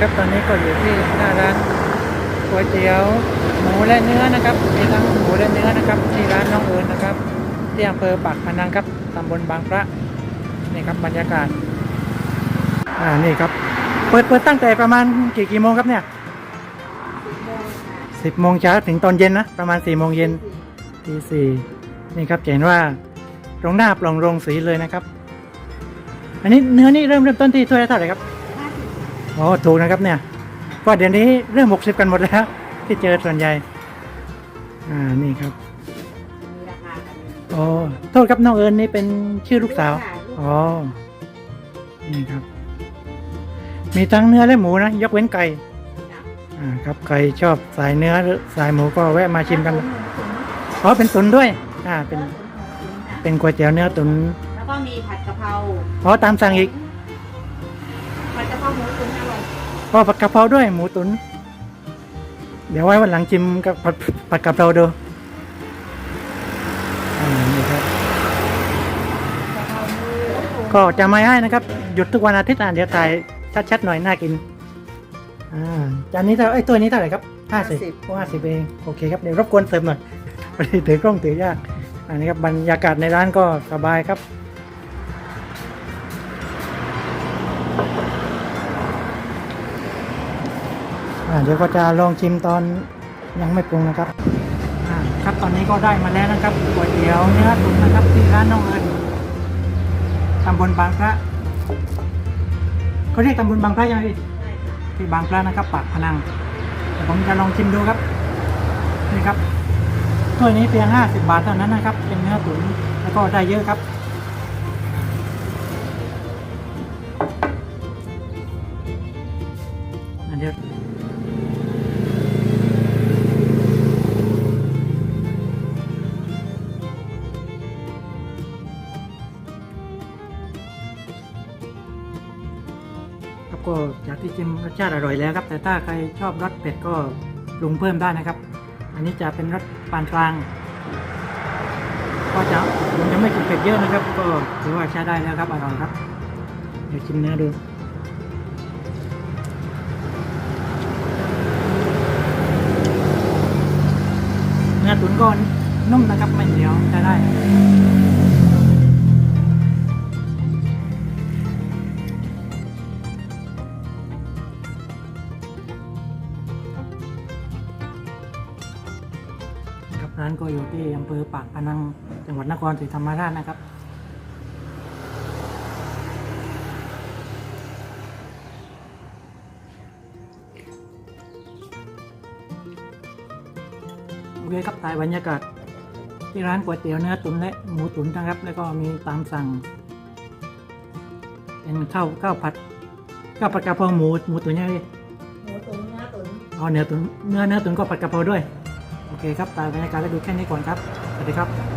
ครับตอนนี้ก็อยู่ที่หน้าร้านก๋วยเตี๋ยวหมูและเนื้อนะครับ มีทั้งหมูและเนื้อนะครับ ที่ร้านน้องเอิญนะครับที่อำเภอปากพนังครับตำบลบางพระนี่ครับบรรยากาศอ่านี่ครับ เปิดเปิดตั้งแต่ประมาณกี่กี่โมงครับเนี่ยสิบโมงเช้าถึงตอนเย็นนะประมาณสี่โมงเย็นตีสี่นี่ครับเห็นว่าตรงหน้าปล่องโรงสีเลยนะครับ อันนี้เนื้อนี่เริ่มเริ่มต้นที่ถ้วยละเท่าไหร่ครับ อ๋อถูกนะครับเนี่ยเพราะเดี๋ยวนี้เริ่มหกสิบกันหมดแล้ว ที่เจอส่วนใหญ่ อ่านี่ครับมีราคากันอ๋อโทษครับน้องเอิญนี่เป็นชื่อลูกสาวอ๋อนี่ครับ มีทั้งเนื้อและหมูนะยกเว้นไก่อ่าครับใครชอบสายเนื้อหรือสายหมูก็แวะมาชิมกันอ๋อเป็นตุ๋นด้วย อ่าเป็น เป็นก๋วยเตี๋ยวเนื้อตุ๋นแล้วก็มีผัดกะเพราอ๋อตามสั่งอีก ผัดกะเพราหมูตุ๋นอร่อยอ๋อผัดกะเพราด้วยหมูตุ๋นเดี๋ยวไว้วันหลังชิมกับผัดผัดกะเพราดูอ่านี่ครับกะเพราหมูก็จะไม่ให้นะครับ หยุดทุกวันอาทิตย์อะเดี๋ยวถ่ายชัดๆหน่อยน่ากิน อ่าจานนี้เท่าไอ้ยตัวนี้เท่าไหร่ครับห้าสิบห้าสิบเองโอเคครับเดี๋ยวรบกวนเติมหน่อยพอดีถือกล้องถือยาก อันนี้ครับบรรยากาศในร้านก็สบายครับ เดี๋ยวก็จะลองชิมตอนยังไม่ปรุงนะครับอ่าครับตอนนี้ก็ได้มาแล้วนะครับก๋วยเตี๋ยวเนื้อตุ๋นนะครับที่ร้านน้องเอิญตำบลบางพระเขาเรียกตำบลบางพระยังไงพี่ที่บางพระนะครับ ปากพนังเดี๋ยวผมจะลองชิมดูครับนี่ครับถ้วยนี้เพียง 50 บาทเท่านั้นนะครับ เป็นเนื้อตุ๋นแล้วก็ได้เยอะครับอันเดียว ก็จากที่ชิมรสชาติอร่อยแล้วครับ แต่ถ้าใครชอบรสเผ็ดก็ปรุงเพิ่มได้นะครับ อันนี้จะเป็นรสปานกลาง ก็จะผมจะไม่กินเผ็ดเยอะนะครับ ก็ถือว่าใช้ได้แล้วครับอร่อยครับ เดี๋ยวชิมเนื้อดูเนื้อตุ๋นก็นุ่มนะครับไม่เหนียวใช้ได้ รับร้านก็อยู่ที่อำเภอปากพนังจังหวัดนครศรีธรรมราชนะครับโอเคครับถ่ายบรรยากาศที่ร้านก๋วยเตี๋ยวเนื้อตุ๋นและหมูตุ๋นนะครับ แล้วก็มีตามสั่ง เป็นข้าวข้าวผัดข้าวผัดกะเพราหมูหมูตุ๋นยังไงหมูตุ๋นเนื้อตุ๋นอ๋อเนื้อตุ๋นเนื้อเนื้อตุ๋นก็ผัดกะเพราด้วย โอเคครับตายบรรยากาศแล้วดูแค่นี้ก่อนครับ สวัสดีครับ